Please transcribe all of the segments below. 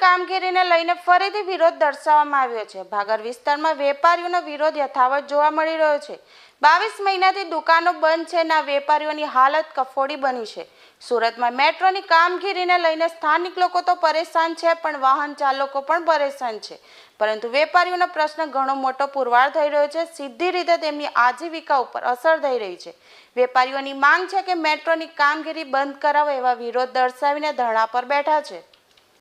કામગીરીને લઈને ફરીથી વિરોધ દર્શાવવામાં આવ્યો છે. ભાગર વિસ્તારમાં વેપારીઓનો વિરોધ યથાવત જોવા મળી રહ્યો છે. બાવીસ મહિનાથી દુકાનો બંધ છે અને વેપારીઓની હાલત કફોડી બની છે. સુરતમાં મેટ્રોની કામગીરીને લઈને સ્થાનિક લોકો તો પરેશાન છે, પણ વાહન ચાલકો પણ પરેશાન છે. પરંતુ વેપારીઓનો પ્રશ્ન ઘણો મોટો પુરવાર થઈ રહ્યો છે. સીધી રીતે તેમની આજીવિકા ઉપર અસર થઈ રહી છે. વેપારીઓની માંગ છે કે મેટ્રોની કામગીરી બંધ કરાવો એવા વિરોધ દર્શાવીને ધરણા પર બેઠા છે.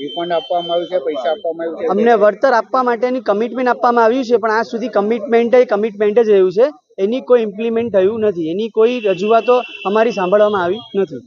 રિફંડ આપવામાં આવ્યું છે, પૈસા આપવામાં આવ્યું છે. અમને વળતર આપવા માટેની કમિટમેન્ટ આપવામાં આવ્યું છે, પણ આજ સુધી કમિટમેન્ટ કમિટમેન્ટ જ રહ્યું છે. એની કોઈ ઇમ્પ્લિમેન્ટ થયું નથી. એની કોઈ રજૂઆતો અમારી સાંભળવામાં આવી નથી.